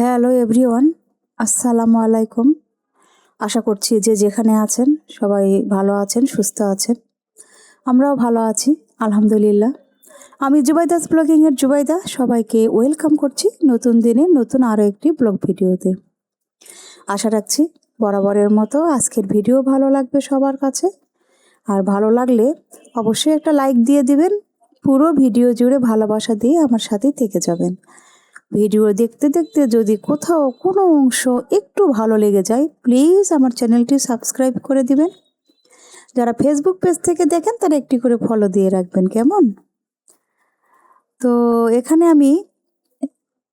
Hello everyone আসসালামু আলাইকুম আশা করছি যে যেখানে আছেন, সবাই ভালো আছেন, সুস্থ আছেন। আমরাও ভালো আছি, আলহামদুলিল্লাহ। আমি জুবাইদাস ব্লগিংয়ের জুবাইদা, সবাইকে ওয়েলকাম করছি নতুন দিনে নতুন আরও একটি ব্লগ ভিডিওতে। আশা রাখছি বরাবরের মতো আজকের ভিডিও ভালো লাগবে সবার কাছে। আর ভালো লাগলে অবশ্যই একটা লাইক দিয়ে দিবেন, পুরো ভিডিও জুড়ে ভালোবাসা দিয়ে আমার সাথেই থেকে যাবেন। ভিডিও দেখতে দেখতে যদি কোথাও কোনো অংশ একটু ভালো লেগে যায় প্লিজ আমার চ্যানেলটি সাবস্ক্রাইব করে দিবেন। যারা ফেসবুক পেজ থেকে দেখেন, তারা একটি করে ফলো দিয়ে রাখবেন, কেমন? তো এখানে আমি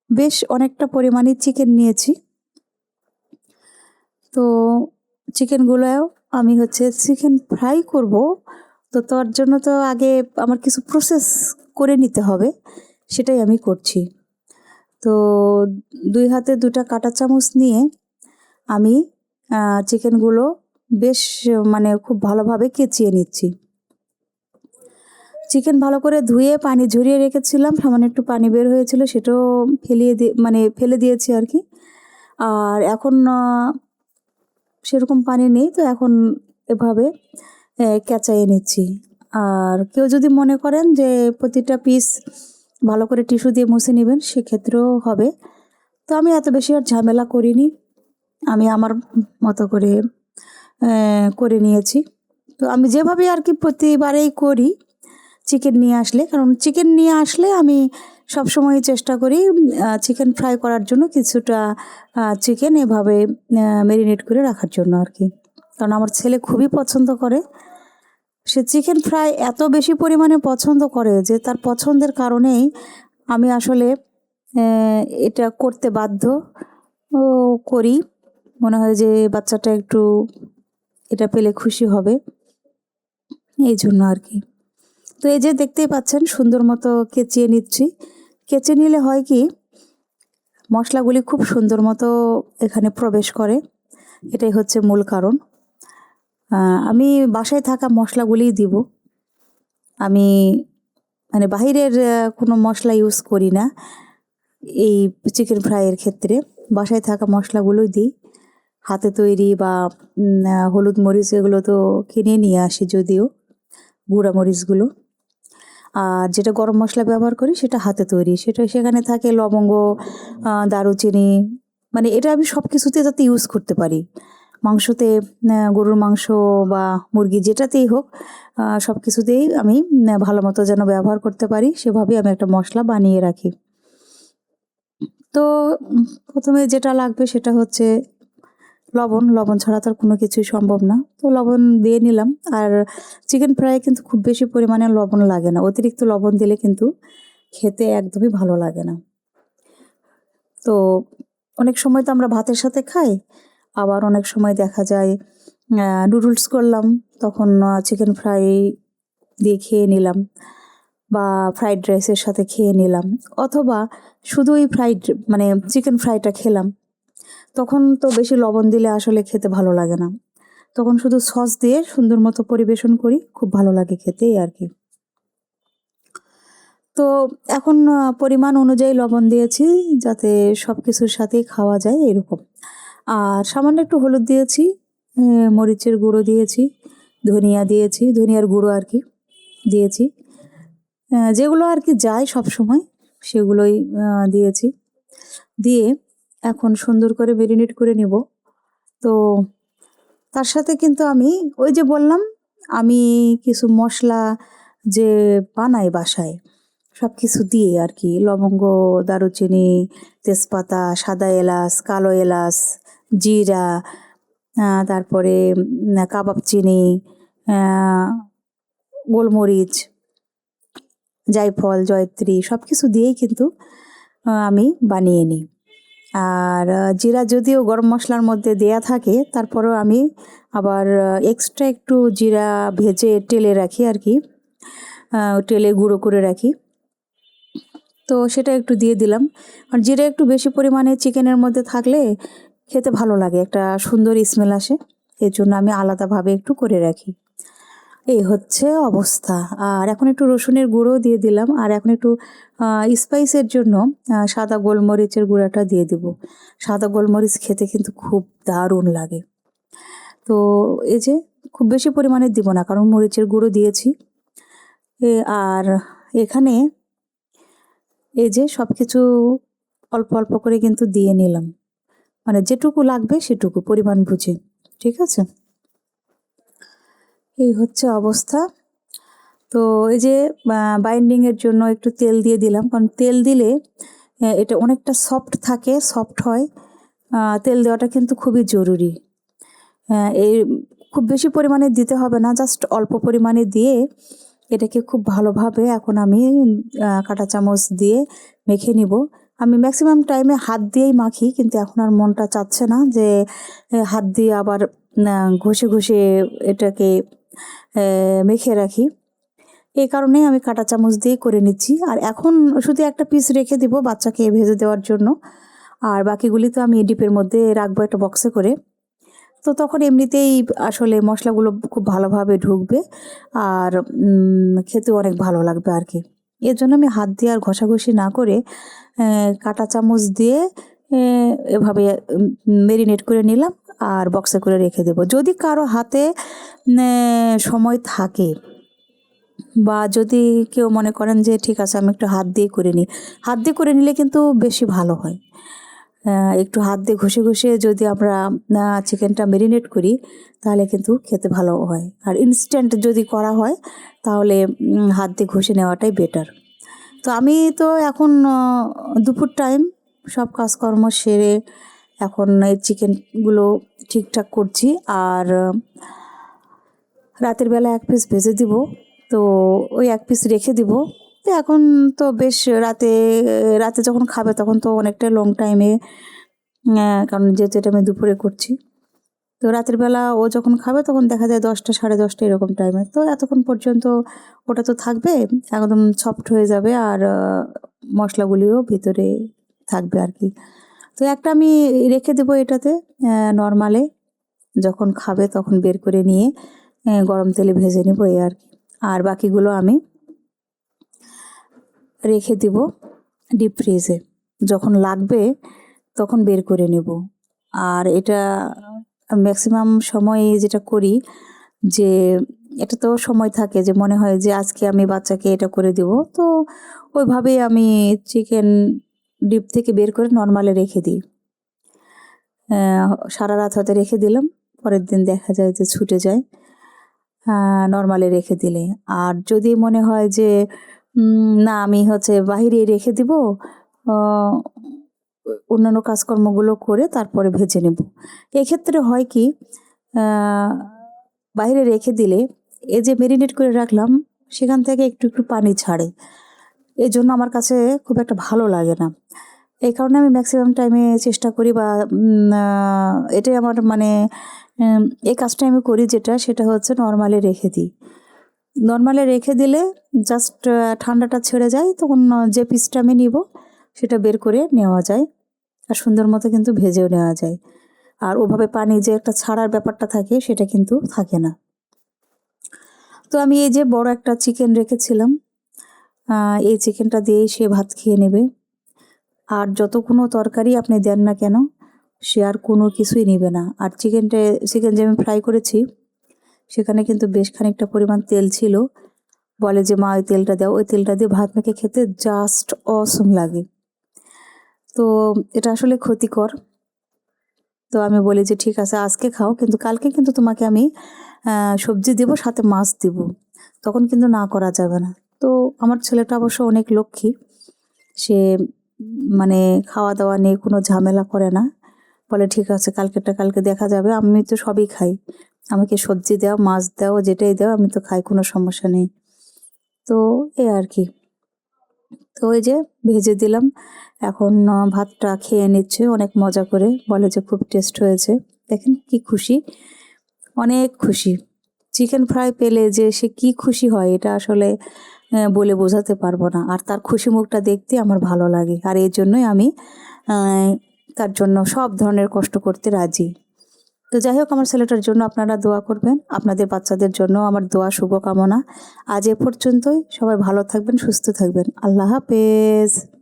বেশ অনেকটা পরিমাণে চিকেন নিয়েছি। তো চিকেনগুলো আমি হচ্ছে চিকেন ফ্রাই করব। তো তার জন্য তো আগে আমার কিছু প্রসেস করে নিতে হবে, সেটাই আমি করছি। তো দুই হাতে দুটা কাঁটা চামচ নিয়ে আমি চিকেনগুলো বেশ মানে খুব ভালোভাবে কেচিয়ে নিচ্ছি। চিকেন ভালো করে ধুয়ে পানি ঝরিয়ে রেখেছিলাম, সামান্য একটু পানি বের হয়েছিল, সেটাও ফেলিয়ে দিয়ে মানে ফেলে দিয়েছি আর কি। আর এখন সেরকম পানি নেই, তো এখন এভাবে কেঁচাইয়ে নিচ্ছি। আর কেউ যদি মনে করেন যে প্রতিটা পিস ভালো করে টিস্যু দিয়ে মুছে নেবেন, সেক্ষেত্রেও হবে। তো আমি এত বেশি আর ঝামেলা করিনি। আমি আমার মতো করে করে নিয়েছি। তো আমি যেভাবে আর কি প্রতিবারেই করি, চিকেন নিয়ে আসলে, কারণ চিকেন নিয়ে আসলে আমি সবসময় চেষ্টা করি চিকেন ফ্রাই করার জন্য কিছুটা চিকেন এভাবে ম্যারিনেট করে রাখার জন্য আর কি। কারণ আমার ছেলে খুবই পছন্দ করে। সে চিকেন ফ্রাই এত বেশি পরিমাণে পছন্দ করে যে তার পছন্দের কারণেই আমি আসলে এটা করতে বাধ্য করি। মনে হয় যে বাচ্চাটা একটু এটা পেলে খুশি হবে। এই জন্য আর কি। তো এই যে দেখতেই পাচ্ছেন, সুন্দর মতো কেচিয়ে নিচ্ছি। কেচে নিলে হয় কি, মশলাগুলি খুব সুন্দর মতো এখানে প্রবেশ করে। এটাই হচ্ছে মূল কারণ। আমি বাসায় থাকা মশলাগুলিই দিব। আমি মানে বাহিরের কোনো মশলা ইউজ করি না। এই চিকেন ফ্রাইয়ের ক্ষেত্রে বাসায় থাকা মশলাগুলোই দিই। হাতে তৈরি বা হলুদ মরিচ এগুলো তো কিনে নিয়ে আসি যদিও, গুঁড়া মরিচগুলো। আর যেটা গরম মশলা ব্যবহার করি সেটা হাতে তৈরি। সেটা সেখানে থাকে লবঙ্গ দারুচিনি মানে এটা আমি সব কিছুতে যাতে ইউজ করতে পারি। মাংসতে গরুর মাংস বা মুরগি যেটাতেই হোক সব কিছুতেই আমি ভালো মতো যেন ব্যবহার করতে পারি, সেভাবেই আমি একটা মশলা বানিয়ে রাখি। তো প্রথমে যেটা লাগবে সেটা হচ্ছে লবণ। লবণ ছাড়া তার কোনো কিছুই সম্ভব না। তো লবণ দিয়ে নিলাম। আর চিকেন ফ্রাই কিন্তু খুব বেশি পরিমাণে লবণ লাগে না। অতিরিক্ত লবণ দিলে কিন্তু খেতে একদমই ভালো লাগে না। তো অনেক সময় তো আমরা ভাতের সাথে খাই আবার অনেক সময় দেখা যায় নুডলস করলাম, তখন চিকেন ফ্রাই দিয়ে খেয়ে নিলাম বা ফ্রাইড রাইসের সাথে খেয়ে নিলাম। অথবা শুধুই ফ্রাইড মানে চিকেন ফ্রাইটা খেলাম, তখন তো বেশি লবণ দিলে আসলে খেতে ভালো লাগে না। তখন শুধু সস দিয়ে সুন্দর মতো পরিবেশন করি, খুব ভালো লাগে খেতে আর কি। তো এখন পরিমাণ অনুযায়ী লবণ দিয়েছি, যাতে সব কিছুর সাথেই খাওয়া যায় এরকম। আর সামান্য একটু হলুদ দিয়েছি মরিচের গুঁড়ো দিয়েছি, ধনিয়া দিয়েছি, ধনিয়ার গুঁড়ো আর কি দিয়েছি। যেগুলো আর কি যায় সব সময় সেগুলোই দিয়েছি। দিয়ে এখন সুন্দর করে মেরিনেট করে নেব। তো তার সাথে কিন্তু আমি ওই যে বললাম, আমি কিছু মশলা যে বানাই বাসায় সব কিছু দিয়ে আর কি, লবঙ্গ, দারুচিনি, তেজপাতা, সাদা এলাচ, কালো এলাচ জিরা তারপরে কাবাব চিনি গোলমরিচ, জায়ফল, জয়ত্রী সব কিছু দিয়েই কিন্তু আমি বানিয়ে নিই। আর জিরা যদিও গরম মশলার মধ্যে দেয়া থাকে, তারপরেও আমি আবার এক্সট্রা একটু জিরা ভেজে টেলে রাখি আর কি টেলে গুঁড়ো করে রাখি। তো সেটা একটু দিয়ে দিলাম। আর জিরা একটু বেশি পরিমাণে চিকেনের মধ্যে থাকলে খেতে ভালো লাগে, একটা সুন্দর স্মেল আসে। এর জন্য আমি আলাদাভাবে একটু করে রাখি। এই হচ্ছে অবস্থা। আর এখন একটু রসুনের গুঁড়ো দিয়ে দিলাম। আর এখন একটু স্পাইসের জন্য সাদা গোলমরিচের গুঁড়াটা দিয়ে দিব। সাদা গোলমরিচ খেতে কিন্তু খুব দারুণ লাগে। তো এই যে, খুব বেশি পরিমাণে দিব না, কারণ মরিচের গুঁড়ো দিয়েছি। আর এখানে এই যে সব কিছু অল্প অল্প করে কিন্তু দিয়ে নিলাম। মানে যেটুকু লাগবে সেটুকু পরিমাণ বুঝে। ঠিক আছে? এই হচ্ছে অবস্থা। তো এই যে বাইন্ডিংয়ের জন্য একটু তেল দিয়ে দিলাম। কারণ তেল দিলে এটা অনেকটা সফট থাকে সফট হয়। তেল দেওয়াটা কিন্তু খুবই জরুরি। এই খুব বেশি পরিমাণে দিতে হবে না জাস্ট অল্প পরিমাণে দিয়ে এটাকে খুব ভালোভাবে এখন আমি কাঁটা চামচ দিয়ে মেখে নিব। আমি ম্যাক্সিমাম টাইমে হাত দিয়েই মাখি, কিন্তু এখন আর মনটা চাচ্ছে না যে হাত দিয়ে আবার ঘষে ঘষে এটাকে মেখে রাখি। এই কারণেই আমি কাঁটা চামচ দিয়ে করে নিচ্ছি। আর এখন শুধু একটা পিস রেখে দিব বাচ্চাকে ভেজে দেওয়ার জন্য। আর বাকিগুলি তো আমি ডিপের মধ্যে রাখব একটা বক্সে করে। তো তখন এমনিতেই আসলে মশলাগুলো খুব ভালোভাবে ঢুকবে। আর খেতেও অনেক ভালো লাগবে আর কি। এর জন্য আমি হাত দিয়ে আর ঘষাঘষি না করে কাটা চামচ দিয়ে এভাবে মেরিনেট করে নিলাম আর বক্সে করে রেখে দেব। যদি কারও হাতে সময় থাকে বা যদি কেউ মনে করেন যে ঠিক আছে আমি একটু হাত দিয়ে করে নিই, হাত দিয়ে করে নিলে কিন্তু বেশি ভালো হয়। একটু হাত দিয়ে ঘষে ঘষে যদি আমরা চিকেনটা মেরিনেট করি, তাহলে কিন্তু খেতে ভালো হয়। আর ইনস্ট্যান্ট যদি করা হয়, তাহলে হাত দিয়ে ঘষে নেওয়াটাই বেটার তো আমি তো এখন দুপুর টাইম সব কাজকর্ম সেরে এখন এই চিকেনগুলো ঠিকঠাক করছি। আর, রাতের বেলা এক পিস ভেজে দিব। তো ওই এক পিস রেখে দিব। তো এখন তো বেশ রাতে রাতে যখন খাবে তখন তো অনেকটা লং টাইমে কারণ যেহেতু এটা আমি দুপুরে করছি। তো রাতের বেলা ও যখন খাবে তখন দেখা যায় দশটা, সাড়ে দশটা এরকম টাইমে তো এতক্ষণ পর্যন্ত ওটা তো থাকবে, একদম সফট হয়ে যাবে আর মশলাগুলিও ভিতরে থাকবে আর কি। তো একটা আমি রেখে দেবো এটাতে নর্মালে যখন খাবে তখন বের করে নিয়ে গরম তেলে ভেজে নেব এই আর কি। আর বাকিগুলো আমি রেখে দিব ডিপ ফ্রিজে যখন লাগবে তখন বের করে নেব। আর এটা ম্যাক্সিমাম সময়ে যেটা করি যে, এটা তো সময় থাকে যে, মনে হয় যে, আজকে আমি বাচ্চাকে এটা করে দেব। তো ওইভাবেই আমি চিকেন ডিপ থেকে বের করে নর্মালে রেখে দিই। সারা রাত হয়তো রেখে দিলাম, পরের দিন দেখা যায় যে ছুটে যায়। নর্মালে রেখে দিলে। আর যদি মনে হয় যে না, আমি হচ্ছে বাহিরে রেখে দিব অন্যান্য কাজকর্মগুলো করে তারপরে ভেজে নেব। এক্ষেত্রে হয় কি বাইরে রেখে দিলে এই যে মেরিনেট করে রাখলাম, সেখান থেকে একটু একটু পানি ছাড়ে। এই জন্য আমার কাছে খুব একটা ভালো লাগে না। এই কারণে আমি ম্যাক্সিমাম টাইমে চেষ্টা করি বা এটাই আমার মানে এই কাজটা আমি করি যেটা, সেটা হচ্ছে নর্মালি রেখে দিই। নর্মালে রেখে দিলে জাস্ট ঠান্ডাটা ছেড়ে যায়, তখন যে পিসটা আমি নিব, সেটা বের করে নেওয়া যায়। আর সুন্দর মতো কিন্তু ভেজেও নেওয়া যায়। আর ওভাবে পানি যে একটা ছাড়ার ব্যাপারটা থাকে, সেটা কিন্তু থাকে না। তো আমি এই যে বড় একটা চিকেন রেখেছিলাম এই চিকেনটা দিয়েই সে ভাত খেয়ে নেবে। আর যত কোনো তরকারি আপনি দেন না কেন, সে আর কোনো কিছুই নেবে না। আর চিকেনটা চিকেন যে আমি ফ্রাই করেছি সেখানে কিন্তু বেশ খানিকটা পরিমাণ তেল ছিল। বলে যে, মা, ওই তেলটা দাও। ওই তেলটা দিয়ে ভাত মেখে খেতে জাস্ট অসম লাগে। তো এটা আসলে ক্ষতিকর। তো আমি বলি যে, ঠিক আছে, আজকে খাও, কিন্তু কালকে কিন্তু তোমাকে আমি সবজি দেব, সাথে মাছ দেব। তখন কিন্তু না করা যাবে না। তো আমার ছেলেটা অবশ্য অনেক লক্ষ্মী। সে মানে খাওয়া দাওয়া নিয়ে কোনো ঝামেলা করে না। বলে, ঠিক আছে, কালকেরটা কালকে দেখা যাবে, আমি তো সবই খাই। আমাকে সবজি দাও, মাছ দাও, যেটাই দাও, আমি তো খাই, কোনো সমস্যা নেই। তো এই আর কি। তো ওই যে ভেজে দিলাম। এখন ভাতটা খেয়ে নিচ্ছে, অনেক মজা করে। বলে যে খুব টেস্ট হয়েছে। দেখেন কি খুশি। অনেক খুশি। চিকেন ফ্রাই পেলে যে সে কি খুশি হয়, এটা আসলে বলে বোঝাতে পারব না। আর তার খুশি মুখটা দেখতে আমার ভালো লাগে। আর এই জন্যই আমি তার জন্য সব ধরনের কষ্ট করতে রাজি। তো যাই হোক, আমার ছেলেটার জন্য আপনারা দোয়া করবেন। আপনাদের বাচ্চাদের জন্য আমার দোয়া শুভকামনা। আজ এ পর্যন্তই। সবাই ভালো থাকবেন, সুস্থ থাকবেন। আল্লাহ হাফেজ।